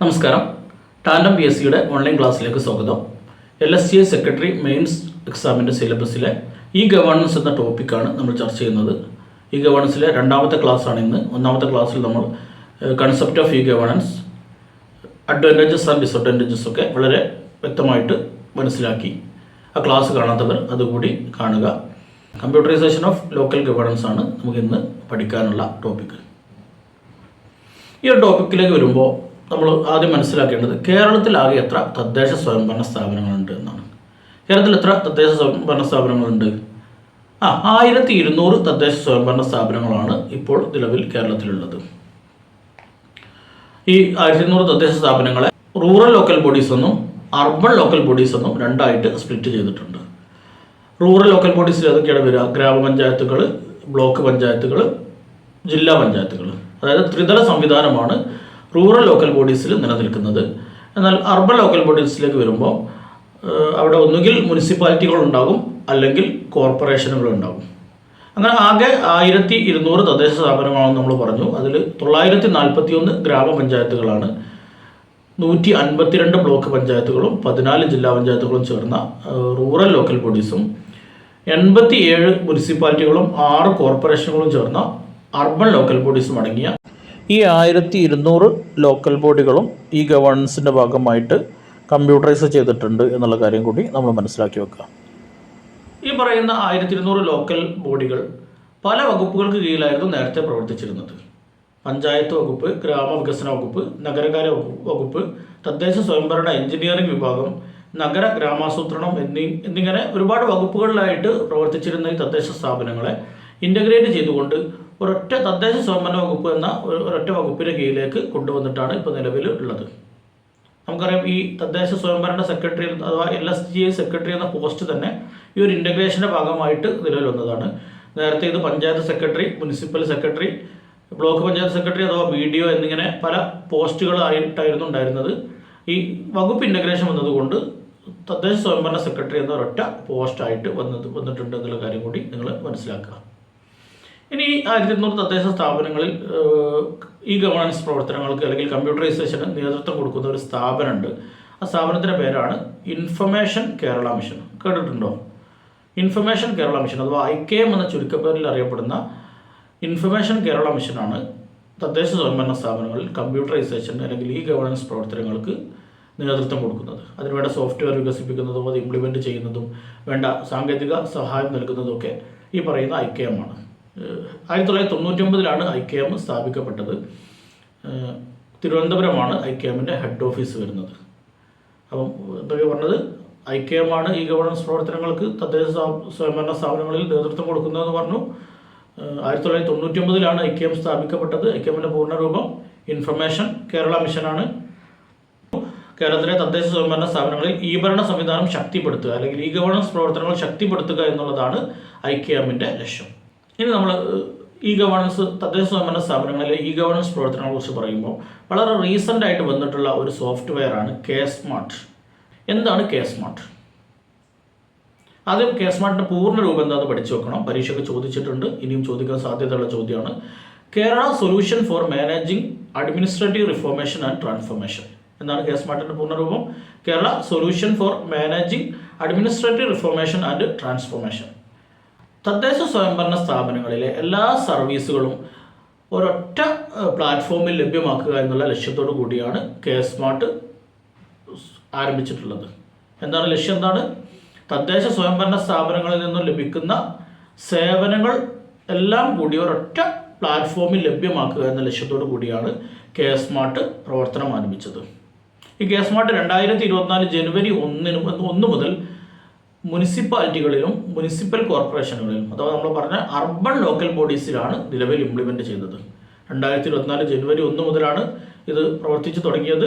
നമസ്കാരം. Tandem P S സിയുടെ online ക്ലാസ്സിലേക്ക് സ്വാഗതം. L S C A secretary mains എക്സാമിന്റെ സിലബസിലെ ഇ ഗവേണൻസ് എന്ന ടോപ്പിക്കാണ് നമ്മൾ ചർച്ച ചെയ്യുന്നത്. ഇ ഗവേണൻസിലെ രണ്ടാമത്തെ ക്ലാസ്സാണ് ഇന്ന്. ഒന്നാമത്തെ ക്ലാസ്സിൽ നമ്മൾ concept of E governance advantages and disadvantages ഒക്കെ വളരെ വ്യക്തമായിട്ട് മനസ്സിലാക്കി ആ ക്ലാസ് കാണാത്തവർ അതുകൂടി കാണുക. കമ്പ്യൂട്ടറൈസേഷൻ ഓഫ് ലോക്കൽ ഗവേണൻസ് ആണ് നമുക്ക് ഇന്ന് പഠിക്കാനുള്ള ടോപ്പിക്ക് ഈ ഒരു ടോപ്പിക്കിലേക്ക് വരുമ്പോൾ നമ്മൾ ആദ്യം മനസ്സിലാക്കേണ്ടത് കേരളത്തിലാകെ എത്ര തദ്ദേശ സ്വയംഭരണ സ്ഥാപനങ്ങളുണ്ട് എന്നാണ്. കേരളത്തിൽ എത്ര തദ്ദേശ സ്വയംഭരണ സ്ഥാപനങ്ങളുണ്ട്? ആ ആയിരത്തി ഇരുന്നൂറ് തദ്ദേശ സ്വയംഭരണ സ്ഥാപനങ്ങളാണ് ഇപ്പോൾ നിലവിൽ കേരളത്തിലുള്ളത്. ഈ ആയിരത്തി ഇരുന്നൂറ് തദ്ദേശ സ്ഥാപനങ്ങളെ റൂറൽ ലോക്കൽ ബോഡീസ് എന്നും അർബൻ ലോക്കൽ ബോഡീസ് എന്നും രണ്ടായിട്ട് സ്പ്ലിറ്റ് ചെയ്തിട്ടുണ്ട്. റൂറൽ ലോക്കൽ ബോഡീസിൽ ഏതൊക്കെയാണ് വരിക? ഗ്രാമപഞ്ചായത്തുകൾ ബ്ലോക്ക് പഞ്ചായത്തുകൾ ജില്ലാ പഞ്ചായത്തുകൾ അതായത് ത്രിതല സംവിധാനമാണ് റൂറൽ ലോക്കൽ ബോഡീസിൽ നിലനിൽക്കുന്നത്. എന്നാൽ അർബൻ ലോക്കൽ ബോഡീസിലേക്ക് വരുമ്പോൾ അവിടെ ഒന്നുകിൽ മുനിസിപ്പാലിറ്റികളുണ്ടാകും അല്ലെങ്കിൽ കോർപ്പറേഷനുകളുണ്ടാകും. അങ്ങനെ ആകെ ആയിരത്തി ഇരുന്നൂറ് തദ്ദേശ സ്ഥാപനങ്ങളാണെന്ന് നമ്മൾ പറഞ്ഞു. അതിൽ തൊള്ളായിരത്തി നാൽപ്പത്തി ഒന്ന് ഗ്രാമപഞ്ചായത്തുകളാണ്. നൂറ്റി അൻപത്തിരണ്ട് ബ്ലോക്ക് പഞ്ചായത്തുകളും പതിനാല് ജില്ലാ പഞ്ചായത്തുകളും ചേർന്ന റൂറൽ ലോക്കൽ ബോഡീസും എൺപത്തി ഏഴ് മുനിസിപ്പാലിറ്റികളും ആറ് കോർപ്പറേഷനുകളും ചേർന്ന അർബൻ ലോക്കൽ ബോഡീസും അടങ്ങിയ ഈ ആയിരത്തി ഇരുന്നൂറ് ലോക്കൽ ബോഡികളും ഈ ഗവേണൻസിന്റെ ഭാഗമായിട്ട് കമ്പ്യൂട്ടറൈസ് ചെയ്തിട്ടുണ്ട് എന്നുള്ള കാര്യം കൂടി നമ്മൾ മനസ്സിലാക്കി വെക്കുക. ഈ പറയുന്ന ആയിരത്തി ഇരുന്നൂറ് ലോക്കൽ ബോഡികൾ പല വകുപ്പുകൾക്ക് കീഴിലായിരുന്നു നേരത്തെ പ്രവർത്തിച്ചിരുന്നത്. പഞ്ചായത്ത് വകുപ്പ് ഗ്രാമവികസന വകുപ്പ് നഗരകാര്യ വകുപ്പ് തദ്ദേശ സ്വയംഭരണ എഞ്ചിനീയറിംഗ് വിഭാഗം നഗര ഗ്രാമാസൂത്രണം എന്നീ എന്നിങ്ങനെ ഒരുപാട് വകുപ്പുകളിലായിട്ട് പ്രവർത്തിച്ചിരുന്ന ഈ തദ്ദേശ സ്ഥാപനങ്ങളെ ഇന്റഗ്രേറ്റ് ചെയ്തുകൊണ്ട് ഒരൊറ്റ തദ്ദേശ സ്വയംഭരണ വകുപ്പ് എന്ന ഒരു- ഒരൊറ്റ വകുപ്പിന്റെ കീഴിലേക്ക് കൊണ്ടുവന്നിട്ടാണ് ഇപ്പോൾ നിലവിൽ ഉള്ളത്. നമുക്കറിയാം ഈ തദ്ദേശ സ്വയംഭരണ സെക്രട്ടറി അഥവാ L S G I secretary എന്ന പോസ്റ്റ് തന്നെ ഈ ഒരു ഇന്റഗ്രേഷന്റെ ഭാഗമായിട്ട് നിലവിൽ വന്നതാണ് നേരത്തെ ഇത് panchayat secretary municipal secretary block panchayat secretary അഥവാ ബി ഡി ഒ എന്നിങ്ങനെ പല പോസ്റ്റുകളായിട്ടായിരുന്നു ഉണ്ടായിരുന്നത്. ഈ വകുപ്പ് ഇന്റഗ്രേഷൻ വന്നതുകൊണ്ട് തദ്ദേശ സ്വയംഭരണ സെക്രട്ടറി എന്ന ഒരൊറ്റ പോസ്റ്റായിട്ട് വന്നത് വന്നിട്ടുണ്ട് എന്നുള്ള കാര്യം കൂടി നിങ്ങൾ മനസ്സിലാക്കുക. ഇനി ആയിരത്തി എണ്ണൂറ് തദ്ദേശ സ്ഥാപനങ്ങളിൽ ഈ ഗവേണൻസ് പ്രവർത്തനങ്ങൾക്ക് അല്ലെങ്കിൽ കമ്പ്യൂട്ടറൈസേഷന് നേതൃത്വം കൊടുക്കുന്ന ഒരു സ്ഥാപനമുണ്ട്. ആ സ്ഥാപനത്തിന്റെ പേരാണ് ഇൻഫർമേഷൻ കേരള മിഷൻ കേട്ടിട്ടുണ്ടോ? ഇൻഫർമേഷൻ കേരള മിഷൻ അഥവാ ഐ കെ എം എന്ന ചുരുക്കപ്പേരിൽ അറിയപ്പെടുന്ന ഇൻഫർമേഷൻ കേരള മിഷനാണ് തദ്ദേശ സ്വയംഭരണ സ്ഥാപനങ്ങളിൽ കമ്പ്യൂട്ടറൈസേഷൻ അല്ലെങ്കിൽ ഈ ഗവേണൻസ് പ്രവർത്തനങ്ങൾക്ക് നേതൃത്വം കൊടുക്കുന്നത്. അതിനുവേണ്ട സോഫ്റ്റ്വെയർ വികസിപ്പിക്കുന്നതും അത് ഇംപ്ലിമെന്റ് ചെയ്യുന്നതും വേണ്ട സാങ്കേതിക സഹായം നൽകുന്നതും ഒക്കെ ഈ പറയുന്ന ഐ കെ എം ആണ്. ആയിരത്തി തൊള്ളായിരത്തി തൊണ്ണൂറ്റി ഒമ്പതിലാണ് ഐ കെ എം സ്ഥാപിക്കപ്പെട്ടത് തിരുവനന്തപുരമാണ് ഐ കെ എമ്മിന്റെ ഹെഡ് ഓഫീസ് വരുന്നത്. അപ്പം എന്തൊക്കെ പറഞ്ഞത് ആണ് ഈ ഗവർണൻസ് പ്രവർത്തനങ്ങൾക്ക് തദ്ദേശ സ്വ- സ്വയംഭരണ സ്ഥാപനങ്ങളിൽ നേതൃത്വം കൊടുക്കുന്നതെന്ന് പറഞ്ഞു. ആയിരത്തി തൊള്ളായിരത്തി തൊണ്ണൂറ്റി ഒമ്പതിലാണ് ഐ കെ എം സ്ഥാപിക്കപ്പെട്ടത്. എമ്മിന്റെ പൂർണരൂപം ഇൻഫർമേഷൻ കേരള മിഷനാണ് കേരളത്തിലെ തദ്ദേശ സ്വയംഭരണ സ്ഥാപനങ്ങളിൽ ഈ ഭരണ സംവിധാനം ശക്തിപ്പെടുത്തുക അല്ലെങ്കിൽ ഈ ഗവർണൻസ് പ്രവർത്തനങ്ങൾ ശക്തിപ്പെടുത്തുക എന്നുള്ളതാണ് ഐ കെ എമ്മിന്റെ ലക്ഷ്യം. ഇനി നമ്മൾ ഈ ഗവേണൻസ് തദ്ദേശ സ്വയംഭരണ സ്ഥാപനങ്ങളിലെ ഈ ഗവേണൻസ് പ്രവർത്തനങ്ങളെ കുറിച്ച് പറയുമ്പോൾ വളരെ റീസെന്റ് ആയിട്ട് വന്നിട്ടുള്ള ഒരു സോഫ്റ്റ്വെയർ ആണ് കെ സ്മാർട്ട് എന്താണ് കെ സ്മാർട്ട് ആദ്യം കെ സ്മാർട്ടിന്റെ പൂർണ രൂപം എന്താണെന്ന് പഠിച്ചു വെക്കണം. പരീക്ഷയ്ക്ക് ചോദിച്ചിട്ടുണ്ട്. ഇനിയും ചോദിക്കാൻ സാധ്യതയുള്ള ചോദ്യമാണ്. Kerala solution for managing administrative reformation and transformation എന്നാണ് കെ സ്മാർട്ടിന്റെ പൂർണരൂപം Kerala solution for managing administrative reformation and transformation തദ്ദേശ സ്വയംഭരണ സ്ഥാപനങ്ങളിലെ എല്ലാ സർവീസുകളും ഒരൊറ്റ പ്ലാറ്റ്ഫോമിൽ ലഭ്യമാക്കുക എന്നുള്ള ലക്ഷ്യത്തോടു കൂടിയാണ് കെ സ്മാർട്ട് ആരംഭിച്ചിട്ടുള്ളത്. എന്താണ് ലക്ഷ്യം? എന്താണ്? തദ്ദേശ സ്വയംഭരണ സ്ഥാപനങ്ങളിൽ നിന്നും ലഭിക്കുന്ന സേവനങ്ങൾ എല്ലാം കൂടി ഒരൊറ്റ പ്ലാറ്റ്ഫോമിൽ ലഭ്യമാക്കുക എന്ന ലക്ഷ്യത്തോടു കൂടിയാണ് കെ സ്മാർട്ട് പ്രവർത്തനം ആരംഭിച്ചത്. ഈ കെ സ്മാർട്ട് രണ്ടായിരത്തി ഇരുപത്തിനാല് ജനുവരി ഒന്നിന് ഒന്ന് മുതൽ മുനിസിപ്പാലിറ്റികളിലും മുനിസിപ്പൽ കോർപ്പറേഷനുകളിലും അഥവാ നമ്മൾ പറഞ്ഞ അർബൻ ലോക്കൽ ബോഡീസിലാണ് നിലവിൽ ഇംപ്ലിമെന്റ് ചെയ്തത് രണ്ടായിരത്തി ഇരുപത്തിനാല് ജനുവരി ഒന്ന് മുതലാണ് ഇത് പ്രവർത്തിച്ചു തുടങ്ങിയത്.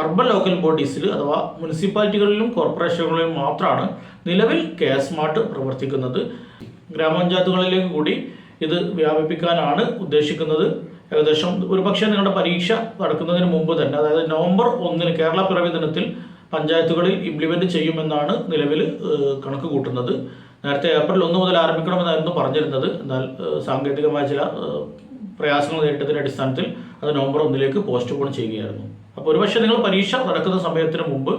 അർബൺ ലോക്കൽ ബോഡീസിൽ അഥവാ മുനിസിപ്പാലിറ്റികളിലും കോർപ്പറേഷനുകളിലും മാത്രമാണ് നിലവിൽ കെ സ്മാർട്ട് പ്രവർത്തിക്കുന്നത്. ഗ്രാമപഞ്ചായത്തുകളിലേക്ക് കൂടി ഇത് വ്യാപിപ്പിക്കാനാണ് ഉദ്ദേശിക്കുന്നത്. ഏകദേശം ഒരുപക്ഷെ നിങ്ങളുടെ പരീക്ഷ നടക്കുന്നതിന് മുമ്പ് തന്നെ അതായത് നവംബർ ഒന്നിന് കേരള പിറവി ദിനത്തിൽ പഞ്ചായത്തുകളിൽ ഇംപ്ലിമെന്റ് ചെയ്യുമെന്നാണ് നിലവിൽ കണക്ക് കൂട്ടുന്നത്. നേരത്തെ ഏപ്രിൽ ഒന്ന് മുതൽ ആരംഭിക്കണമെന്നായിരുന്നു പറഞ്ഞിരുന്നത്. എന്നാൽ സാങ്കേതികമായ ചില പ്രയാസങ്ങൾ നേരിട്ടതിന്റെ അടിസ്ഥാനത്തിൽ അത് നവംബർ ഒന്നിലേക്ക് പോസ്റ്റ് പോൺ ചെയ്യുകയായിരുന്നു. അപ്പോൾ ഒരുപക്ഷെ നിങ്ങൾ പരീക്ഷ നടക്കുന്ന സമയത്തിന് മുമ്പ്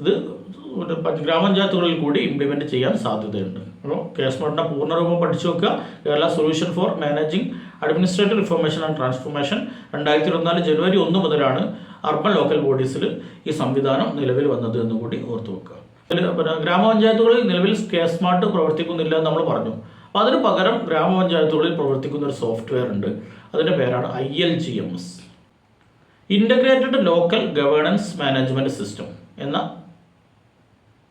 ഇത് ഗ്രാമപഞ്ചായത്തുകളിൽ കൂടി ഇംപ്ലിമെന്റ് ചെയ്യാൻ സാധ്യതയുണ്ട്. അപ്പോൾ കേസ് മോഡിന്റെ പൂർണരൂപം പഠിച്ചു വെക്കുക. Kerala solution for managing administrative reformation and transformation രണ്ടായിരത്തി ഇരുപത്തിനാല് ജനുവരി ഒന്ന് മുതലാണ് അർബൻ ലോക്കൽ ബോഡീസിൽ ഈ സംവിധാനം നിലവിൽ വന്നത് എന്ന് കൂടി ഓർത്തു വെക്കുക. പിന്നെ ഗ്രാമപഞ്ചായത്തുകളിൽ നിലവിൽ കെ സ്മാർട്ട് പ്രവർത്തിക്കുന്നില്ല എന്ന് നമ്മൾ പറഞ്ഞു. അപ്പോൾ അതിന് പകരം ഗ്രാമപഞ്ചായത്തുകളിൽ പ്രവർത്തിക്കുന്ന ഒരു സോഫ്റ്റ്വെയർ ഉണ്ട്. അതിന്റെ പേരാണ് I L G M S integrated local governance management system എന്ന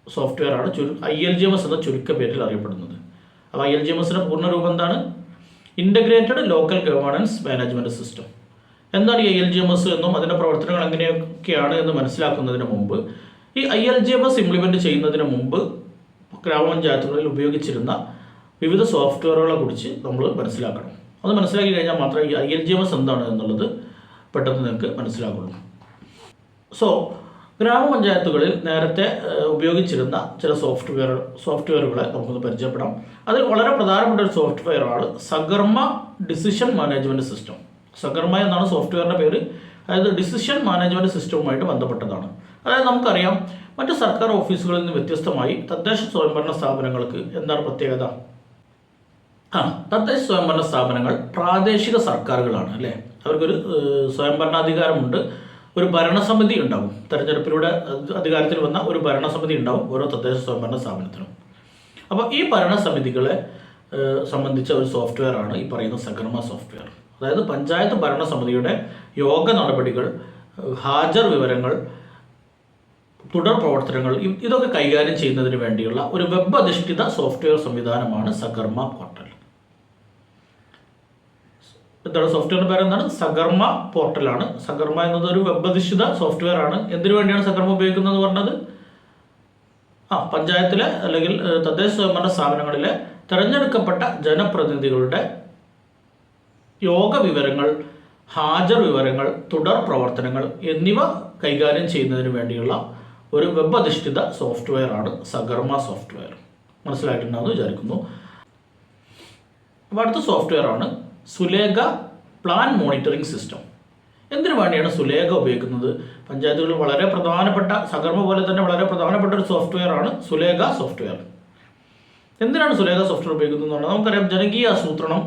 സോഫ്റ്റ്വെയർ ആണ് ചുരു I L G M S എന്ന ചുരുക്ക പേരിൽ അറിയപ്പെടുന്നത്. അപ്പോൾ ഐ എൽ ജി എം എസിന്റെ പൂർണരൂപം എന്താണ്? Integrated local governance management system എന്താണ് ഈ എൽ ജി എം എസ് എന്നും അതിന്റെ പ്രവർത്തനങ്ങൾ എങ്ങനെയൊക്കെയാണ് എന്ന് മനസ്സിലാക്കുന്നതിന് മുമ്പ് ഈ I L G M S implement ചെയ്യുന്നതിന് മുമ്പ് ഗ്രാമപഞ്ചായത്തുകളിൽ ഉപയോഗിച്ചിരുന്ന വിവിധ സോഫ്റ്റ്വെയറുകളെ കുറിച്ച് നമ്മൾ മനസ്സിലാക്കണം. അത് മനസ്സിലാക്കി കഴിഞ്ഞാൽ മാത്രമേ ഈ I L G M S എന്താണ് എന്നുള്ളത് പെട്ടെന്ന് നിങ്ങൾക്ക് മനസ്സിലാകുള്ളൂ. സോ ഗ്രാമപഞ്ചായത്തുകളിൽ നേരത്തെ ഉപയോഗിച്ചിരുന്ന ചില സോഫ്റ്റ്വെയർ സോഫ്റ്റ്വെയറുകളെ നമുക്കൊന്ന് പരിചയപ്പെടാം. അതിൽ വളരെ പ്രധാനപ്പെട്ട ഒരു സോഫ്റ്റ്വെയറാണ് Sakarma decision management system Sakarma എന്നാണ് സോഫ്റ്റ്വെയറിന്റെ പേര്. അതായത് ഡിസിഷൻ മാനേജ്മെന്റ് സിസ്റ്റവുമായിട്ട് ബന്ധപ്പെട്ടതാണ്. അതായത് നമുക്കറിയാം മറ്റ് സർക്കാർ ഓഫീസുകളിൽ നിന്ന് വ്യത്യസ്തമായി തദ്ദേശ സ്വയംഭരണ സ്ഥാപനങ്ങൾക്ക് എന്താണ് പ്രത്യേകത? ആ തദ്ദേശ സ്വയംഭരണ സ്ഥാപനങ്ങൾ പ്രാദേശിക സർക്കാരുകളാണ് അല്ലേ? അവർക്കൊരു സ്വയംഭരണാധികാരമുണ്ട്. ഒരു ഭരണസമിതി ഉണ്ടാവും. തെരഞ്ഞെടുപ്പിലൂടെ അധികാരത്തിൽ വന്ന ഒരു ഭരണസമിതി ഉണ്ടാവും ഓരോ തദ്ദേശ സ്വയംഭരണ സ്ഥാപനത്തിനും അപ്പോൾ ഈ ഭരണസമിതികളെ സംബന്ധിച്ച ഒരു സോഫ്റ്റ്വെയർ ആണ് ഈ പറയുന്ന സഗർമ സോഫ്റ്റ്വെയർ. അതായത് പഞ്ചായത്ത് ഭരണസമിതിയുടെ യോഗ നടപടികൾ ഹാജർ വിവരങ്ങൾ തുടർ പ്രവർത്തനങ്ങൾ ഇതൊക്കെ കൈകാര്യം ചെയ്യുന്നതിന് വേണ്ടിയുള്ള ഒരു വെബ് അധിഷ്ഠിത സോഫ്റ്റ്വെയർ സംവിധാനമാണ് സകർമ്മ പോർട്ടൽ. എന്താണ് സോഫ്റ്റ്വെയറിന്റെ പേര് എന്താണ്? സകർമ്മ പോർട്ടലാണ്. സകർമ്മ എന്നത് ഒരു വെബ് അധിഷ്ഠിത സോഫ്റ്റ്വെയർ ആണ്. എന്തിനു വേണ്ടിയാണ് സകർമ്മ ഉപയോഗിക്കുന്നത് പറഞ്ഞത്? ആ പഞ്ചായത്തിലെ അല്ലെങ്കിൽ തദ്ദേശ സ്വയംഭരണ സ്ഥാപനങ്ങളിലെ തിരഞ്ഞെടുക്കപ്പെട്ട ജനപ്രതിനിധികളുടെ യോഗ വിവരങ്ങൾ ഹാജർ വിവരങ്ങൾ തുടർ പ്രവർത്തനങ്ങൾ എന്നിവ കൈകാര്യം ചെയ്യുന്നതിന് വേണ്ടിയുള്ള ഒരു വെബ് അധിഷ്ഠിത സോഫ്റ്റ്വെയർ ആണ് സഗർമ സോഫ്റ്റ്വെയർ. മനസ്സിലായിട്ടുണ്ടാവുമെന്ന് വിചാരിക്കുന്നു. അപ്പോൾ അടുത്ത സോഫ്റ്റ്വെയർ ആണ് സുലേഖ പ്ലാൻ മോണിറ്ററിംഗ് സിസ്റ്റം. എന്തിനു വേണ്ടിയാണ് സുലേഖ ഉപയോഗിക്കുന്നത്? പഞ്ചായത്തുകളിൽ വളരെ പ്രധാനപ്പെട്ട സകർമ്മ പോലെ തന്നെ വളരെ പ്രധാനപ്പെട്ട ഒരു സോഫ്റ്റ്വെയർ ആണ് സുലേഖ സോഫ്റ്റ്വെയർ. എന്തിനാണ് സുലേഖ സോഫ്റ്റ്വെയർ ഉപയോഗിക്കുന്നത് നമുക്കറിയാം ജനകീയ ആസൂത്രണം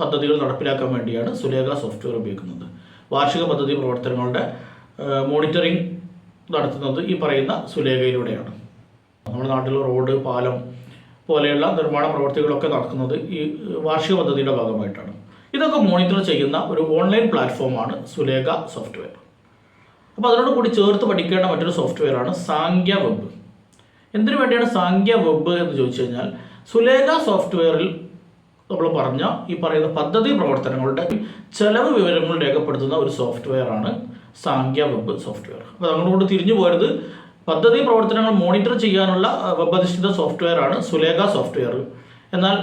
പദ്ധതികൾ നടപ്പിലാക്കാൻ വേണ്ടിയാണ് സുലേഖ സോഫ്റ്റ്വെയർ ഉപയോഗിക്കുന്നത്. വാർഷിക പദ്ധതി പ്രവർത്തനങ്ങളുടെ മോണിറ്ററിംഗ് നടത്തുന്നത് ഈ പറയുന്ന സുലേഖയിലൂടെയാണ്. നമ്മുടെ നാട്ടിൽ റോഡ് പാലം പോലെയുള്ള നിർമ്മാണ പ്രവർത്തികളൊക്കെ നടക്കുന്നത് ഈ വാർഷിക പദ്ധതിയുടെ ഭാഗമായിട്ടാണ്. ഇതൊക്കെ മോണിറ്റർ ചെയ്യുന്ന ഒരു ഓൺലൈൻ പ്ലാറ്റ്ഫോമാണ് സുലേഖ സോഫ്റ്റ്വെയർ. അപ്പോൾ അതിനോട് കൂടി ചേർത്ത് പഠിക്കേണ്ട മറ്റൊരു സോഫ്റ്റ്വെയർ ആണ് സാങ്ക്യ വെബ്. എന്തിനു വേണ്ടിയാണ് സാങ്ക്യ വെബ് എന്ന് ചോദിച്ചു കഴിഞ്ഞാൽ സുലേഖ സോഫ്റ്റ്വെയറിൽ നമ്മൾ പറഞ്ഞ ഈ പറയുന്ന പദ്ധതി പ്രവർത്തനങ്ങളുടെ ചെലവ് വിവരങ്ങൾ രേഖപ്പെടുത്തുന്ന ഒരു സോഫ്റ്റ്വെയർ ആണ് സാങ്ക്യ വെബ് സോഫ്റ്റ്വെയർ അപ്പോൾ അങ്ങോട്ട് തിരിഞ്ഞു പോയത് പദ്ധതി പ്രവർത്തനങ്ങൾ മോണിറ്റർ ചെയ്യാനുള്ള വെബ് അധിഷ്ഠിത സോഫ്റ്റ്വെയർ ആണ് സുലേഖ സോഫ്റ്റ്വെയർ എന്നാൽ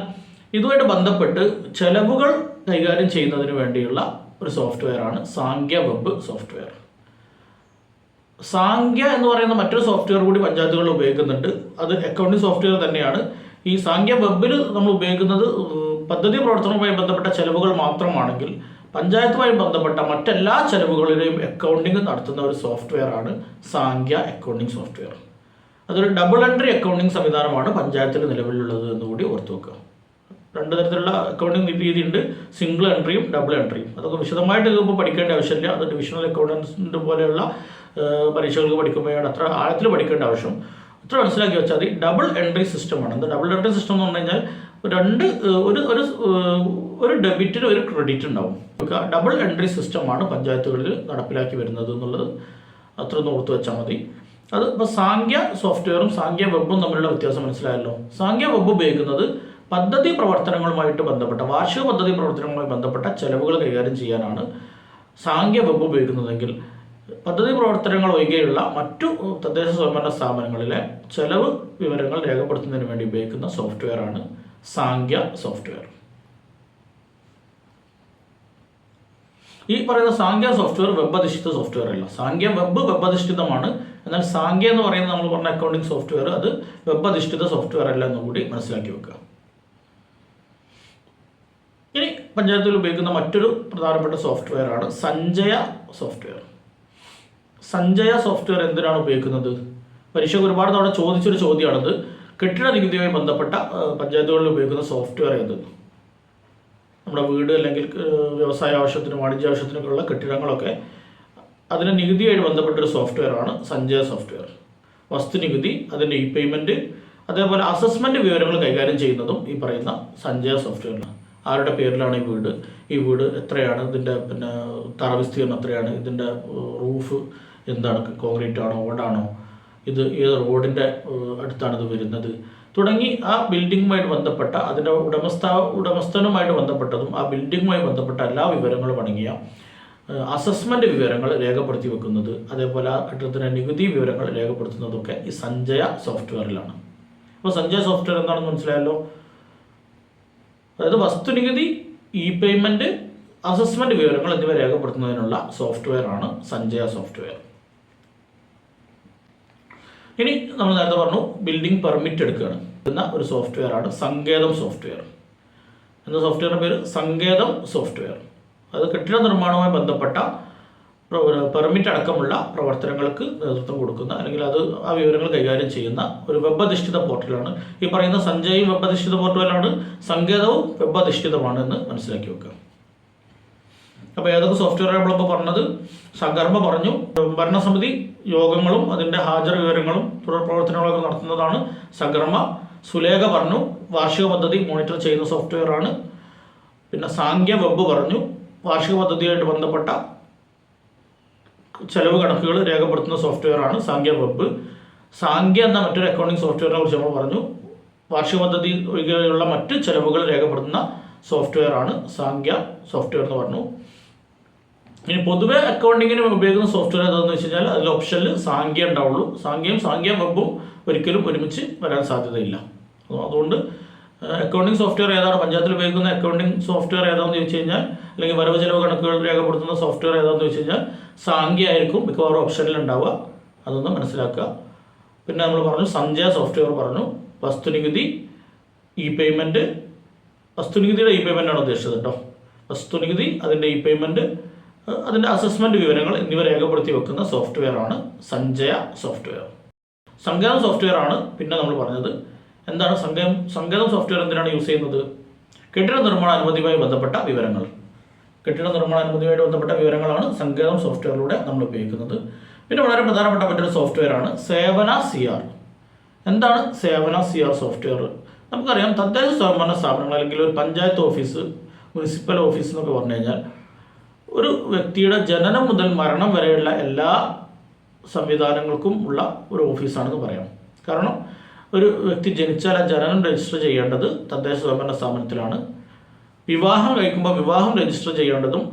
ഇതുമായിട്ട് ബന്ധപ്പെട്ട് ചെലവുകൾ കൈകാര്യം ചെയ്യുന്നതിന് വേണ്ടിയുള്ള ഒരു സോഫ്റ്റ്വെയർ ആണ് സാങ്ക്യ വെബ് സോഫ്റ്റ്വെയർ സാങ്ക്യ എന്ന് പറയുന്ന മറ്റൊരു സോഫ്റ്റ്വെയർ കൂടി പഞ്ചായത്തുകൾ ഉപയോഗിക്കുന്നുണ്ട്. അത് അക്കൗണ്ടിങ് സോഫ്റ്റ്വെയർ തന്നെയാണ്. ഈ സാങ്ക്യ വെബിൽ നമ്മൾ ഉപയോഗിക്കുന്നത് പദ്ധതി പ്രവർത്തനവുമായി ബന്ധപ്പെട്ട ചെലവുകൾ മാത്രമാണെങ്കിൽ പഞ്ചായത്തുമായി ബന്ധപ്പെട്ട മറ്റെല്ലാ ചെലവുകളുടെയും അക്കൗണ്ടിംഗ് നടത്തുന്ന ഒരു സോഫ്റ്റ്വെയർ ആണ് സാങ്ക്യ അക്കൗണ്ടിംഗ് സോഫ്റ്റ്വെയർ അതൊരു ഡബിൾ എൻട്രി അക്കൗണ്ടിംഗ് സംവിധാനമാണ് പഞ്ചായത്തിൽ നിലവിലുള്ളത് എന്ന് കൂടി ഓർത്തു വെക്കുക. രണ്ട് തരത്തിലുള്ള അക്കൗണ്ടിംഗ് രീതി ഉണ്ട് സിംഗിൾ എൻട്രിയും ഡബിൾ എൻട്രിയും അതൊക്കെ വിശദമായിട്ട് ഇപ്പോൾ പഠിക്കേണ്ട ആവശ്യമില്ല. അത് ഡിവിഷണൽ അക്കൗണ്ടൻസിന്റെ പോലെയുള്ള പരീക്ഷകൾക്ക് പഠിക്കുമ്പോഴാണ് അത്ര ആഴത്തിൽ പഠിക്കേണ്ട ആവശ്യം. ഇത്ര മനസ്സിലാക്കി വെച്ചാൽ മതി? ഡബിൾ എൻട്രി സിസ്റ്റമാണ് എന്താ ഡബിൾ എൻട്രി സിസ്റ്റം എന്ന് പറഞ്ഞു കഴിഞ്ഞാൽ രണ്ട് ഒരു ഒരു ഒരു ഡെബിറ്റിന് ഒരു ക്രെഡിറ്റ് ഉണ്ടാവും. ഡബിൾ എൻട്രി സിസ്റ്റമാണ് പഞ്ചായത്തുകളിൽ നടപ്പിലാക്കി വരുന്നത് എന്നുള്ളത് അത്ര ഓർത്ത് വെച്ചാൽ മതി. അത് ഇപ്പോൾ സാങ്ക്യ സോഫ്റ്റ്വെയറും സാങ്ക്യ വെബും തമ്മിലുള്ള വ്യത്യാസം മനസ്സിലായല്ലോ? സാങ്ക്യ വെബ് ഉപയോഗിക്കുന്നത് പദ്ധതി പ്രവർത്തനങ്ങളുമായിട്ട് ബന്ധപ്പെട്ട വാർഷിക പദ്ധതി പ്രവർത്തനങ്ങളുമായി ബന്ധപ്പെട്ട ചെലവുകൾ കൈകാര്യം ചെയ്യാനാണ് സാങ്ക്യ വെബ് ഉപയോഗിക്കുന്നതെങ്കിൽ പദ്ധതി പ്രവർത്തനങ്ങൾ ഒഴികെയുള്ള മറ്റു തദ്ദേശ സ്വയംഭരണ സ്ഥാപനങ്ങളിലെ ചെലവ് വിവരങ്ങൾ രേഖപ്പെടുത്തുന്നതിന് വേണ്ടി ഉപയോഗിക്കുന്ന സോഫ്റ്റ്വെയർ ആണ് സാങ്ക്യ സോഫ്റ്റ്വെയർ ഈ പറയുന്ന സാങ്ക്യ സോഫ്റ്റ്വെയർ വെബ് അധിഷ്ഠിത സോഫ്റ്റ്വെയർ അല്ല. സാങ്ക്യ വെബ് വെബ് അധിഷ്ഠിതമാണ്. എന്നാൽ സാങ്ക്യ എന്ന് പറയുന്നത് നമ്മൾ പറഞ്ഞ അക്കൗണ്ടിംഗ് സോഫ്റ്റ്വെയർ അത് വെബ് അധിഷ്ഠിത സോഫ്റ്റ്വെയർ അല്ല എന്നും കൂടി മനസ്സിലാക്കി വെക്കുക. ഇനി പഞ്ചായത്തിൽ ഉപയോഗിക്കുന്ന മറ്റൊരു പ്രധാനപ്പെട്ട സോഫ്റ്റ്വെയർ ആണ് സഞ്ജയ സോഫ്റ്റ്വെയർ സഞ്ജയ സോഫ്റ്റ്വെയർ എന്തിനാണ് ഉപയോഗിക്കുന്നത്? പരീക്ഷയ്ക്ക് ഒരുപാട് തവണ ചോദിച്ചൊരു ചോദ്യമാണത്. കെട്ടിട നികുതിയുമായി ബന്ധപ്പെട്ട പഞ്ചായത്തുകളിൽ ഉപയോഗിക്കുന്ന സോഫ്റ്റ്വെയർ ഏത്? നമ്മുടെ വീട് അല്ലെങ്കിൽ വ്യവസായ ആവശ്യത്തിന് വാണിജ്യ ആവശ്യത്തിനൊക്കെയുള്ള കെട്ടിടങ്ങളൊക്കെ അതിന് നികുതിയായി ബന്ധപ്പെട്ട ഒരു സോഫ്റ്റ്വെയർ ആണ് സഞ്ജയ സോഫ്റ്റ്വെയർ വസ്തു നികുതി അതിന്റെ ഇ പേയ്മെന്റ് അതേപോലെ അസസ്മെന്റ് വിവരങ്ങൾ കൈകാര്യം ചെയ്യുന്നതും ഈ പറയുന്ന സഞ്ജയ സോഫ്റ്റ്വെയറിലാണ് ആരുടെ പേരിലാണ് ഈ വീട്? ഈ വീട് എത്രയാണ്? ഇതിന്റെ പിന്നെ തറവിസ്തീർണം എത്രയാണ്? ഇതിന്റെ റൂഫ് എന്താണ് കോൺക്രീറ്റ് ആണോ ഓടാണോ ഇത് ഏത് റോഡിന്റെ അടുത്താണ് ഇത് വരുന്നത്. തുടങ്ങി ആ ബിൽഡിങ്ങുമായിട്ട് ബന്ധപ്പെട്ട അതിന്റെ ഉടമസ്ഥ ഉടമസ്ഥനുമായിട്ട് ബന്ധപ്പെട്ടതും ആ ബിൽഡിങ്ങുമായി ബന്ധപ്പെട്ട എല്ലാ വിവരങ്ങളും അടങ്ങിയ അസസ്മെന്റ് വിവരങ്ങൾ രേഖപ്പെടുത്തി വെക്കുന്നത് അതേപോലെ ആ കെട്ടിടത്തിന്റെ നികുതി വിവരങ്ങൾ രേഖപ്പെടുത്തുന്നതൊക്കെ ഈ സഞ്ജയ സോഫ്റ്റ്വെയറിലാണ്. അപ്പോൾ സഞ്ജയ സോഫ്റ്റ്വെയർ എന്താണെന്ന് മനസ്സിലായല്ലോ? അതായത് വസ്തുനികുതി ഇ പേയ്മെന്റ് അസസ്മെന്റ് വിവരങ്ങൾ എന്നിവ രേഖപ്പെടുത്തുന്നതിനുള്ള സോഫ്റ്റ്വെയർ ആണ് സഞ്ജയ സോഫ്റ്റ്വെയർ. ഇനി നമ്മൾ നേരത്തെ പറഞ്ഞു ബിൽഡിംഗ് പെർമിറ്റ് എടുക്കുകയാണ്. എന്ന ഒരു സോഫ്റ്റ്വെയർ ആണ് സങ്കേതം സോഫ്റ്റ്വെയർ എന്ന സോഫ്റ്റ്വെയറിന്റെ പേര് സങ്കേതം സോഫ്റ്റ്വെയർ അത് കെട്ടിട നിർമ്മാണവുമായി ബന്ധപ്പെട്ട പെർമിറ്റ് അടക്കമുള്ള പ്രവർത്തനങ്ങൾക്ക് നേതൃത്വം കൊടുക്കുന്ന അല്ലെങ്കിൽ അത് ആ വിവരങ്ങൾ കൈകാര്യം ചെയ്യുന്ന ഒരു വെബ് അധിഷ്ഠിത പോർട്ടലാണ് ഈ പറയുന്ന സഞ്ജയും വെബ് അധിഷ്ഠിത പോർട്ടലാണ് സങ്കേതവും വെബ് അധിഷ്ഠിതമാണ് എന്ന് മനസ്സിലാക്കി വെക്കുക. അപ്പോൾ ഏതൊക്കെ സോഫ്റ്റ്വെയർ നമ്മളിപ്പോൾ പറഞ്ഞത്? സകർമ്മ പറഞ്ഞു. ഭരണസമിതി യോഗങ്ങളും അതിന്റെ ഹാജർ വിവരങ്ങളും തുടർ പ്രവർത്തനങ്ങളൊക്കെ നടത്തുന്നതാണ് സകർമ്മ സുലേഖ പറഞ്ഞു. വാർഷിക പദ്ധതി മോണിറ്റർ ചെയ്യുന്ന സോഫ്റ്റ്വെയർ ആണ്. പിന്നെ സാങ്ക്യ വെബ് പറഞ്ഞു. വാർഷിക പദ്ധതിയായിട്ട് ബന്ധപ്പെട്ട ചെലവ് കണക്കുകൾ രേഖപ്പെടുത്തുന്ന സോഫ്റ്റ്വെയർ ആണ് സാങ്ക്യ വെബ്. സാങ്ക്യ എന്ന മറ്റൊരു അക്കൗണ്ടിങ് സോഫ്റ്റ്വെയറിനെ കുറിച്ച് നമ്മൾ പറഞ്ഞു. വാർഷിക പദ്ധതി ഒഴികെയുള്ള മറ്റ് ചെലവുകൾ രേഖപ്പെടുത്തുന്ന സോഫ്റ്റ്വെയർ ആണ് സാങ്ക്യ സോഫ്റ്റ്വെയർ എന്ന് പറഞ്ഞു. ഇനി പൊതുവെ അക്കൗണ്ടിങ്ങിന് ഉപയോഗിക്കുന്ന സോഫ്റ്റ്വെയർ ഏതാണെന്ന് വെച്ച് കഴിഞ്ഞാൽ അതിൽ ഓപ്ഷനിൽ സാങ്കേ ഉണ്ടാവുള്ളൂ. സാങ്കേയും സാങ്ക്യ വെബും ഒരിക്കലും ഒരുമിച്ച് വരാൻ സാധ്യതയില്ല. അതുകൊണ്ട് അക്കൗണ്ടിങ് സോഫ്റ്റ്വെയർ ഏതാണ് പഞ്ചായത്തിൽ ഉപയോഗിക്കുന്ന അക്കൗണ്ടിങ് സോഫ്റ്റ്വെയർ ഏതാണെന്ന് ചോദിച്ചു കഴിഞ്ഞാൽ അല്ലെങ്കിൽ വരവ് ചെലവ് കണക്കുകൾ രേഖപ്പെടുത്തുന്ന സോഫ്റ്റ്വെയർ ഏതാണെന്ന് ചോദിച്ചു കഴിഞ്ഞാൽ സാങ്കേ ആയിരിക്കും മിക്കവാറും ഓപ്ഷനിൽ ഉണ്ടാവുക. അതൊന്ന് മനസ്സിലാക്കുക. പിന്നെ നമ്മൾ പറഞ്ഞു സഞ്ജയ സോഫ്റ്റ്വെയർ പറഞ്ഞു വസ്തുനികുതി ഇ പേയ്മെന്റ് വസ്തുനികുതിയുടെ ഇ പേയ്മെന്റ് ആണ് ഉദ്ദേശിച്ചത് കേട്ടോ വസ്തുനികുതി അതിന്റെ ഇ പേയ്മെന്റ് അതിന്റെ അസസ്മെന്റ് വിവരങ്ങൾ എന്നിവ രേഖപ്പെടുത്തി വെക്കുന്ന സോഫ്റ്റ്വെയർ ആണ് സഞ്ജയ സോഫ്റ്റ്വെയർ സങ്കേതം സോഫ്റ്റ്വെയർ ആണ് പിന്നെ നമ്മൾ പറഞ്ഞത് എന്താണ് സങ്കേതം? സങ്കേതം സോഫ്റ്റ്വെയർ എന്തിനാണ് യൂസ് ചെയ്യുന്നത്? കെട്ടിട നിർമ്മാണ അനുമതിയുമായി ബന്ധപ്പെട്ട വിവരങ്ങൾ. കെട്ടിട നിർമ്മാണ അനുമതിയുമായി ബന്ധപ്പെട്ട വിവരങ്ങളാണ് സങ്കേതം സോഫ്റ്റ്വെയറിലൂടെ നമ്മൾ ഉപയോഗിക്കുന്നത്. പിന്നെ വളരെ പ്രധാനപ്പെട്ട മറ്റൊരു സോഫ്റ്റ്വെയർ ആണ് സേവന സി ആർ എന്താണ് സേവന സി ആർ സോഫ്റ്റ്വെയർ നമുക്കറിയാം തദ്ദേശ സ്വയംഭരണ സ്ഥാപനങ്ങൾ അല്ലെങ്കിൽ ഒരു പഞ്ചായത്ത് ഓഫീസ് മുനിസിപ്പൽ ഓഫീസ് എന്നൊക്കെ പറഞ്ഞു കഴിഞ്ഞാൽ ഒരു വ്യക്തിയുടെ ജനനം മുതൽ മരണം വരെയുള്ള എല്ലാ സംവിധാനങ്ങൾക്കും ഉള്ള ഒരു ഓഫീസാണെന്ന് പറയാം. കാരണം ഒരു വ്യക്തി ജനിച്ചാൽ ആ ജനനം രജിസ്റ്റർ ചെയ്യേണ്ടത് തദ്ദേശ സ്വയംഭരണ സ്ഥാപനത്തിലാണ്. വിവാഹം കഴിക്കുമ്പോൾ വിവാഹം രജിസ്റ്റർ ചെയ്യേണ്ടതും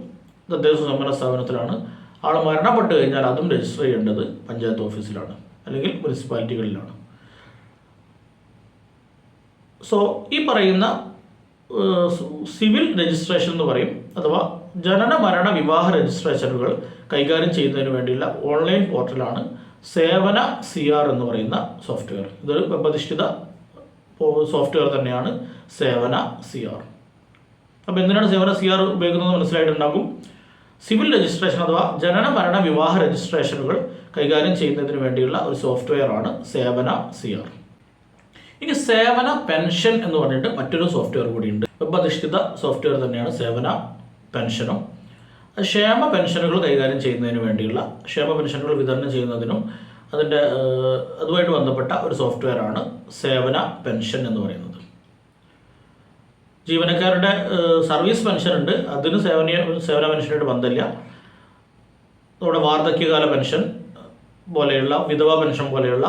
തദ്ദേശ സ്വയംഭരണ സ്ഥാപനത്തിലാണ്. ആൾ മരണപ്പെട്ട് കഴിഞ്ഞാൽ അതും രജിസ്റ്റർ ചെയ്യേണ്ടത് പഞ്ചായത്ത് ഓഫീസിലാണ് അല്ലെങ്കിൽ മുനിസിപ്പാലിറ്റികളിലാണ്. സോ ഈ പറയുന്ന സിവിൽ രജിസ്ട്രേഷൻ എന്ന് പറയും. അഥവാ ജനന മരണ വിവാഹ രജിസ്ട്രേഷനുകൾ കൈകാര്യം ചെയ്യുന്നതിന് വേണ്ടിയുള്ള ഓൺലൈൻ പോർട്ടലാണ് സേവന സി ആർ എന്ന് പറയുന്ന സോഫ്റ്റ്വെയർ. ഇതൊരു വെബധിഷ്ഠിത സോഫ്റ്റ്വെയർ തന്നെയാണ് സേവന സി ആർ അപ്പോൾ എന്തിനാണ് സേവന സി ആർ ഉപയോഗിക്കുന്നത് മനസ്സിലായിട്ടുണ്ടാകും? സിവിൽ രജിസ്ട്രേഷൻ അഥവാ ജനന മരണ വിവാഹ രജിസ്ട്രേഷനുകൾ കൈകാര്യം ചെയ്യുന്നതിന് വേണ്ടിയുള്ള ഒരു സോഫ്റ്റ്വെയർ ആണ് സേവന സി ആർ ഇനി സേവന പെൻഷൻ എന്ന് പറഞ്ഞിട്ട് മറ്റൊരു സോഫ്റ്റ്വെയർ കൂടിയുണ്ട്. വെബ് അധിഷ്ഠിത സോഫ്റ്റ്വെയർ തന്നെയാണ് സേവന പെൻഷനും. ക്ഷേമ പെൻഷനുകൾ കൈകാര്യം ചെയ്യുന്നതിന് വേണ്ടിയുള്ള ക്ഷേമ പെൻഷനുകൾ വിതരണം ചെയ്യുന്നതിനും അതിന്റെ അതുമായിട്ട് ബന്ധപ്പെട്ട ഒരു സോഫ്റ്റ്വെയർ ആണ് സേവന പെൻഷൻ എന്ന് പറയുന്നത്. ജീവനക്കാരുടെ സർവീസ് പെൻഷൻ ഉണ്ട്. അതിന് സേവന സേവന പെൻഷനായിട്ട് ബന്ധമില്ല. നമ്മുടെ വാർദ്ധക്യകാല പെൻഷൻ പോലെയുള്ള വിധവ പെൻഷൻ പോലെയുള്ള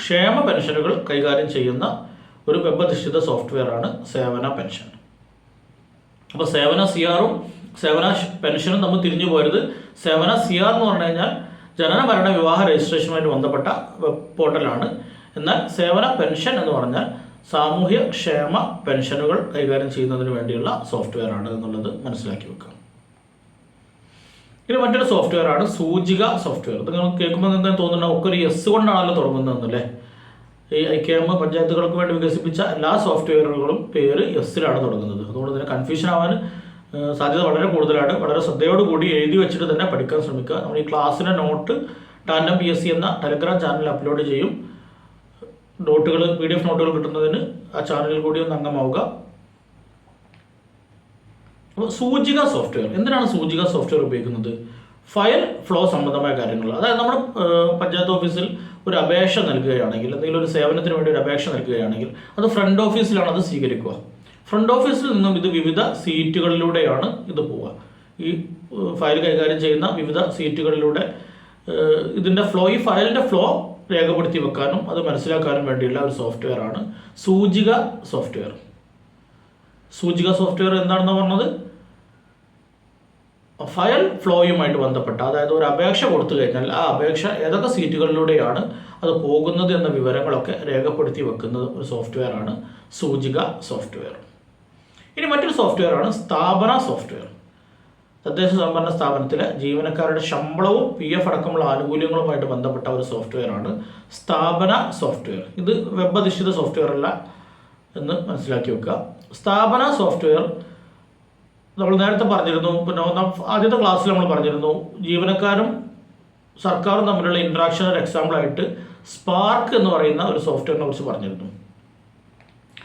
ക്ഷേമ പെൻഷനുകൾ കൈകാര്യം ചെയ്യുന്ന ഒരു വെബ് അധിഷ്ഠിത സോഫ്റ്റ്വെയർ ആണ് സേവന പെൻഷൻ. അപ്പോൾ സേവന സി ആറും സേവന പെൻഷനും നമ്മൾ തിരിഞ്ഞു പോരുത്. സേവന സി ആർ എന്ന് പറഞ്ഞു കഴിഞ്ഞാൽ ജനന മരണ വിവാഹ രജിസ്ട്രേഷനുമായിട്ട് ബന്ധപ്പെട്ട വെബ് പോർട്ടലാണ്. എന്നാൽ സേവന പെൻഷൻ എന്ന് പറഞ്ഞാൽ സാമൂഹ്യ ക്ഷേമ പെൻഷനുകൾ കൈകാര്യം ചെയ്യുന്നതിന് വേണ്ടിയുള്ള സോഫ്റ്റ്വെയർ ആണ് എന്നുള്ളത് മനസ്സിലാക്കി വെക്കുക ഇനി മറ്റൊരു സോഫ്റ്റ്വെയർ ആണ് സൂചിക സോഫ്റ്റ്വെയർ നിങ്ങൾ കേൾക്കുമ്പോൾ നിങ്ങൾക്ക് ഒക്കെ ഒരു എസ് കൊണ്ടാണല്ലോ തുടങ്ങുന്നതെന്നല്ലേ ഈ ഐ കെ എം പഞ്ചായത്തുകൾക്ക് വേണ്ടി വികസിപ്പിച്ച എല്ലാ സോഫ്റ്റ്വെയറുകളും പേര് എസ്സിലാണ് തുടങ്ങുന്നത്. അതുകൊണ്ട് തന്നെ കൺഫ്യൂഷൻ ആവാൻ സാധ്യത വളരെ കൂടുതലാണ്. വളരെ ശ്രദ്ധയോട് കൂടി എഴുതി വെച്ചിട്ട് തന്നെ പഠിക്കാൻ ശ്രമിക്കുക. നമ്മൾ ഈ ക്ലാസ്സിന്റെ note Tandem P S C എന്ന ടെലഗ്രാം ചാനലിൽ അപ്ലോഡ് ചെയ്യും. നോട്ടുകൾ പി ഡി എഫ് നോട്ടുകൾ കിട്ടുന്നതിന് ആ ചാനലിൽ കൂടി ഒന്ന് അംഗമാവുക. അപ്പോൾ സൂചിക സോഫ്റ്റ്വെയർ. എന്തിനാണ് സൂചിക സോഫ്റ്റ്വെയർ ഉപയോഗിക്കുന്നത്? ഫയൽ ഫ്ലോ സംബന്ധമായ കാര്യങ്ങൾ. അതായത് നമ്മുടെ പഞ്ചായത്ത് ഓഫീസിൽ ഒരു അപേക്ഷ നൽകുകയാണെങ്കിൽ എന്തെങ്കിലും ഒരു സേവനത്തിന് വേണ്ടി ഒരു അപേക്ഷ നൽകുകയാണെങ്കിൽ അത് ഫ്രണ്ട് ഓഫീസിലാണ് അത് സ്വീകരിക്കുക. ഫ്രണ്ട് ഓഫീസിൽ നിന്നും ഇത് വിവിധ സീറ്റുകളിലൂടെയാണ് ഇത് പോവുക. ഈ ഫയൽ കൈകാര്യം ചെയ്യുന്ന വിവിധ സീറ്റുകളിലൂടെ ഇതിന്റെ ഫ്ലോ ഈ ഫയലിന്റെ ഫ്ലോ രേഖപ്പെടുത്തി വെക്കാനും അത് മനസ്സിലാക്കാനും വേണ്ടിയുള്ള ഒരു സോഫ്റ്റ്വെയർ ആണ് സൂചിക സോഫ്റ്റ്വെയർ സൂചിക സോഫ്റ്റ്വെയർ എന്താണെന്ന് പറഞ്ഞത്? ഫയൽ ഫ്ലോയുമായിട്ട് ബന്ധപ്പെട്ട അതായത് ഒരു അപേക്ഷ കൊടുത്തു കഴിഞ്ഞാൽ ആ അപേക്ഷ ഏതൊക്കെ സീറ്റുകളിലൂടെയാണ് അത് പോകുന്നത് എന്ന വിവരങ്ങളൊക്കെ രേഖപ്പെടുത്തി വെക്കുന്നത് ഒരു സോഫ്റ്റ്വെയർ ആണ് സൂചിക സോഫ്റ്റ്വെയർ. ഇനി മറ്റൊരു സോഫ്റ്റ്വെയർ ആണ് സ്ഥാപന സോഫ്റ്റ്വെയർ. തദ്ദേശ സംഭരണ സ്ഥാപനത്തിലെ ജീവനക്കാരുടെ ശമ്പളവും പി എഫ് അടക്കമുള്ള ആനുകൂല്യങ്ങളുമായിട്ട് ബന്ധപ്പെട്ട ഒരു സോഫ്റ്റ്വെയർ ആണ് സ്ഥാപന സോഫ്റ്റ്വെയർ. ഇത് വെബ് അധിഷ്ഠിത സോഫ്റ്റ്വെയർ അല്ല എന്ന് മനസ്സിലാക്കി വെക്കുക. സ്ഥാപന സോഫ്റ്റ്വെയർ നമ്മൾ നേരത്തെ പറഞ്ഞിരുന്നു പിന്നെ ആദ്യത്തെ ക്ലാസ്സിൽ നമ്മൾ പറഞ്ഞിരുന്നു ജീവനക്കാരും സർക്കാരും തമ്മിലുള്ള ഇൻട്രാക്ഷൻ ഒരു എക്സാമ്പിളായിട്ട് സ്പാർക്ക് എന്ന് പറയുന്ന ഒരു സോഫ്റ്റ്വെയറിനെ കുറിച്ച് പറഞ്ഞിരുന്നു.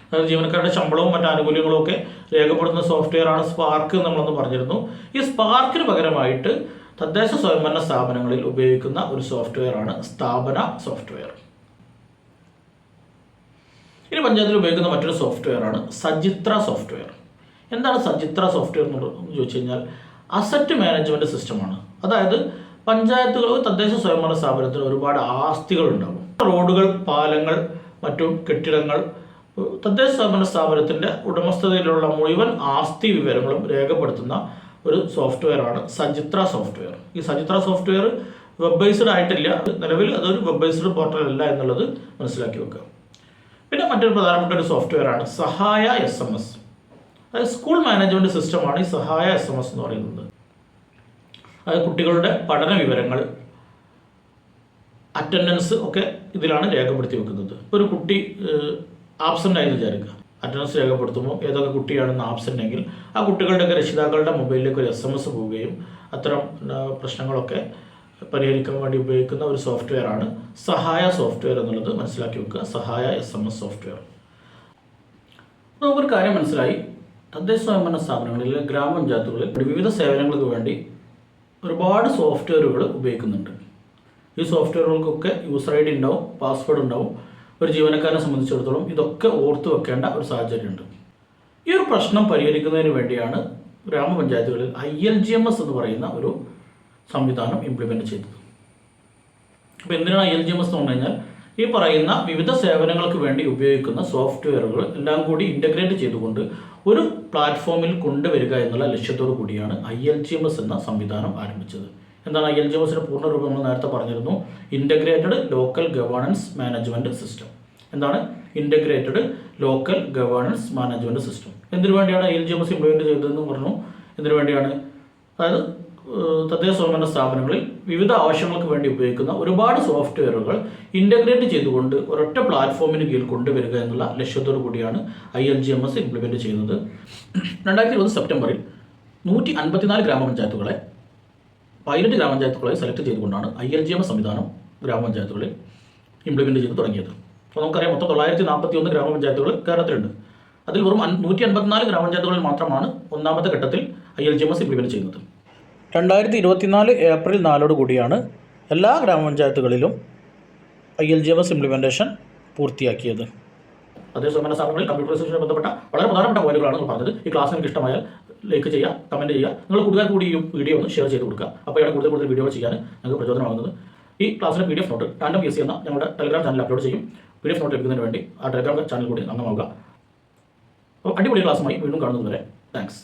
അതായത് ജീവനക്കാരുടെ ശമ്പളവും മറ്റു ആനുകൂല്യങ്ങളും ഒക്കെ രേഖപ്പെടുത്തുന്ന സോഫ്റ്റ്വെയർ ആണ് സ്പാർക്ക് നമ്മളൊന്ന് പറഞ്ഞിരുന്നു. ഈ സ്പാർക്കിന് പകരമായിട്ട് തദ്ദേശ സ്വയംഭരണ സ്ഥാപനങ്ങളിൽ ഉപയോഗിക്കുന്ന ഒരു സോഫ്റ്റ്വെയർ ആണ് സ്ഥാപന സോഫ്റ്റ്വെയർ ഇനി പഞ്ചായത്തിൽ ഉപയോഗിക്കുന്ന മറ്റൊരു സോഫ്റ്റ്വെയർ ആണ് സജിത്ര സോഫ്റ്റ്വെയർ എന്താണ് സചിത്ര സോഫ്റ്റ്വെയർ എന്ന് ചോദിച്ചു കഴിഞ്ഞാൽ അസറ്റ് മാനേജ്മെന്റ് സിസ്റ്റമാണ് അതായത് പഞ്ചായത്തുകൾ തദ്ദേശ സ്വയംഭരണ സ്ഥാപനത്തിന് ഒരുപാട് ആസ്തികൾ ഉണ്ടാകും റോഡുകൾ പാലങ്ങൾ മറ്റു കെട്ടിടങ്ങൾ തദ്ദേശ സ്വയംഭരണ സ്ഥാപനത്തിന്റെ ഉടമസ്ഥതയിലുള്ള മുഴുവൻ ആസ്തി വിവരങ്ങളും രേഖപ്പെടുത്തുന്ന ഒരു സോഫ്റ്റ്വെയറാണ് സജിത്ര സോഫ്റ്റ്വെയർ ഈ സജിത്ര സോഫ്റ്റ്വെയർ വെബ് ബേസ്ഡ് ആയിട്ടില്ല. നിലവിൽ അതൊരു വെബ് ബേസ്ഡ് പോർട്ടൽ അല്ല എന്നുള്ളത് മനസ്സിലാക്കി വെക്കുക. പിന്നെ മറ്റൊരു പ്രധാനപ്പെട്ട ഒരു സോഫ്റ്റ്വെയറാണ് സഹായ എസ് എം എസ് അതായത് സ്കൂൾ മാനേജ്മെന്റ് സിസ്റ്റമാണ് ഈ സഹായ എസ് എം എസ് എന്ന് പറയുന്നത്. അത് കുട്ടികളുടെ പഠന വിവരങ്ങൾ അറ്റൻഡൻസ് ഒക്കെ ഇതിലാണ് രേഖപ്പെടുത്തി വെക്കുന്നത്. ഒരു കുട്ടി ആബ്സെന്റ് ആയി വിചാരിക്കുക. അറ്റൻഡൻസ് രേഖപ്പെടുത്തുമ്പോൾ ഏതൊക്കെ കുട്ടിയാണെന്ന് ആബ്സെന്റ് എങ്കിൽ ആ കുട്ടികളുടെയൊക്കെ രക്ഷിതാക്കളുടെ മൊബൈലിലേക്ക് ഒരു എസ് എം എസ് പോവുകയും അത്തരം പ്രശ്നങ്ങളൊക്കെ പരിഹരിക്കാൻ വേണ്ടി ഉപയോഗിക്കുന്ന ഒരു സോഫ്റ്റ്വെയർ ആണ് സഹായ സോഫ്റ്റ്വെയർ എന്നുള്ളത് മനസ്സിലാക്കി വെക്കുക. സഹായ എസ് എം എസ് സോഫ്റ്റ്വെയർ. നമുക്കൊരു കാര്യം മനസ്സിലായി. തദ്ദേശ സ്വയംഭരണ സ്ഥാപനങ്ങളിൽ ഗ്രാമപഞ്ചായത്തുകളിൽ വിവിധ സേവനങ്ങൾക്ക് വേണ്ടി ഒരുപാട് സോഫ്റ്റ്വെയറുകൾ ഉപയോഗിക്കുന്നുണ്ട്. ഈ സോഫ്റ്റ്വെയറുകൾക്കൊക്കെ യൂസർ ഐ ഡി ഉണ്ടാവും പാസ്വേഡ് ഉണ്ടാവും ഒരു ജീവനക്കാരനെ സംബന്ധിച്ചിടത്തോളം ഇതൊക്കെ ഓർത്തു വെക്കേണ്ട ഒരു സാഹചര്യമുണ്ട്. ഈ ഒരു പ്രശ്നം പരിഹരിക്കുന്നതിന് വേണ്ടിയാണ് ഗ്രാമപഞ്ചായത്തുകളിൽ I L G M S എന്ന് പറയുന്ന ഒരു സംവിധാനം ഇംപ്ലിമെന്റ് ചെയ്തത്. അപ്പോൾ എന്തിനാണ് I L G M S എന്ന് പറഞ്ഞു കഴിഞ്ഞാൽ ഈ പറയുന്ന വിവിധ സേവനങ്ങൾക്ക് വേണ്ടി ഉപയോഗിക്കുന്ന സോഫ്റ്റ്വെയറുകൾ എല്ലാം കൂടി ഇന്റഗ്രേറ്റ് ചെയ്തുകൊണ്ട് ഒരു പ്ലാറ്റ്ഫോമിൽ കൊണ്ടുവരിക എന്നുള്ള ലക്ഷ്യത്തോടു കൂടിയാണ് I L G M S എന്ന സംവിധാനം ആരംഭിച്ചത്. എന്താണ് ഐ എൽ ജി എം എസിന്റെ പൂർണരൂപം നമ്മൾ നേരത്തെ പറഞ്ഞിരുന്നു. Integrated local governance management system എന്താണ്? Integrated local governance management system എന്തിനു വേണ്ടിയാണ് I L G M S implement ചെയ്തതെന്ന് പറഞ്ഞു. എന്തിനു വേണ്ടിയാണ്? അതായത് തദ്ദേശ സ്വയംഭരണ സ്ഥാപനങ്ങളിൽ വിവിധ ആവശ്യങ്ങൾക്ക് വേണ്ടി ഉപയോഗിക്കുന്ന ഒരുപാട് സോഫ്റ്റ്വെയറുകൾ ഇന്റഗ്രേറ്റ് ചെയ്തുകൊണ്ട് ഒരൊറ്റ പ്ലാറ്റ്ഫോമിന് കീഴിൽ കൊണ്ടുവരിക എന്നുള്ള ലക്ഷ്യത്തോടു കൂടിയാണ് I L G M S implement ചെയ്യുന്നത്. രണ്ടായിരത്തി ഇരുപത് സെപ്റ്റംബറിൽ നൂറ്റി അൻപത്തിനാല് ഗ്രാമപഞ്ചായത്തുകളെ പൈലറ്റ് ഗ്രാമപഞ്ചായത്തുകളെ സെലക്ട് ചെയ്തുകൊണ്ടാണ് I L G M S സംവിധാനം ഗ്രാമപഞ്ചായത്തുകളിൽ ഇംപ്ലിമെന്റ് ചെയ്ത് തുടങ്ങിയത്. അപ്പോൾ നമുക്കറിയാം മൊത്തം തൊള്ളായിരത്തി നാൽപ്പത്തി ഒന്ന് ഗ്രാമപഞ്ചായത്തുകൾ കേരളത്തിലുണ്ട്. അതിൽ വെറും നൂറ്റി അൻപത്തിനാല് ഗ്രാമപഞ്ചായത്തുകളിൽ മാത്രമാണ് ഒന്നാമത്തെ ഘട്ടത്തിൽ I L G M S implement ചെയ്യുന്നത്. രണ്ടായിരത്തി ഇരുപത്തിനാല് ഏപ്രിൽ നാലോട് കൂടിയാണ് എല്ലാ ഗ്രാമപഞ്ചായത്തുകളിലും I L G S implementation പൂർത്തിയാക്കിയത്. അതേസമയം സ്ഥാപനങ്ങളിൽ കമ്പ്യൂട്ടറൈസേഷനുമായി ബന്ധപ്പെട്ട വളരെ പ്രധാനപ്പെട്ട പോയിന്റുകളാണ് പറഞ്ഞത്. ഈ ക്ലാസ് നിങ്ങൾക്ക് ഇഷ്ടമായാൽ ലൈക്ക് ചെയ്യുക കമന്റ് ചെയ്യുക നിങ്ങൾ കൂടുതൽ കൂടി ഈ വീഡിയോ ഒന്ന് ഷെയർ ചെയ്ത് കൊടുക്കുക. അപ്പോഴാണ് കൂടുതൽ കൂടുതൽ വീഡിയോകൾ ചെയ്യാൻ ഞങ്ങൾക്ക് പ്രചോദനമാകുന്നത്. ഈ ക്ലാസ്സിലെ P D F note Tandem S എന്ന ഞങ്ങളുടെ ടെലിഗ്രാം ചാനൽ അപ്ലോഡ് ചെയ്യും. പി ഡി എഫ് നോട്ട് ലഭിക്കുന്നതിന് വേണ്ടി ആ ടെലിഗ്രാം ചാനൽ കൂടി അംഗമാവുക. അപ്പോൾ അടിപൊളി ക്ലാസ്സുമായി വീണ്ടും കാണുന്നതുവരെ. താങ്ക്സ്